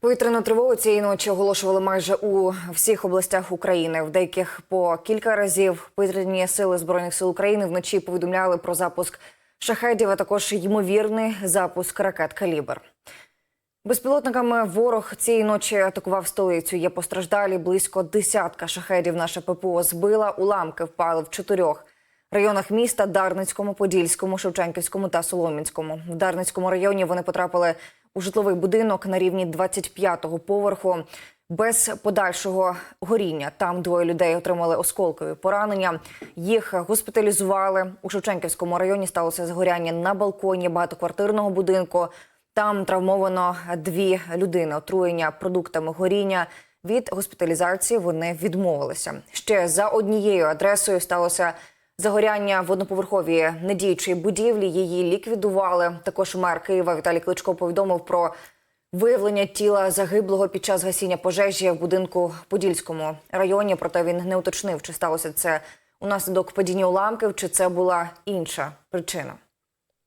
Повітряну тривогу цієї ночі оголошували майже у всіх областях України. В деяких по кілька разів повітряні сили збройних сил України вночі повідомляли про запуск шахедів, а також ймовірний запуск ракет калібр. Безпілотниками ворог цієї ночі атакував столицю. Є постраждалі близько десятка шахедів. Наша ППО збила. Уламки впали в чотирьох районах міста: Дарницькому, Подільському, Шевченківському та Соломінському. В Дарницькому районі вони потрапили у житловий будинок на рівні 25-го поверху. Без подальшого горіння там двоє людей отримали осколкові поранення. Їх госпіталізували у Шевченківському районі. Сталося згоряння на балконі багатоквартирного будинку. Там травмовано дві людини. Отруєння продуктами горіння. Від госпіталізації вони відмовилися. Ще за однією адресою сталося загоряння в одноповерховій недіючої будівлі. Її ліквідували. Також мер Києва Віталій Кличко повідомив про виявлення тіла загиблого під час гасіння пожежі в будинку Подільському районі. Проте він не уточнив, чи сталося це унаслідок падіння уламків, чи це була інша причина.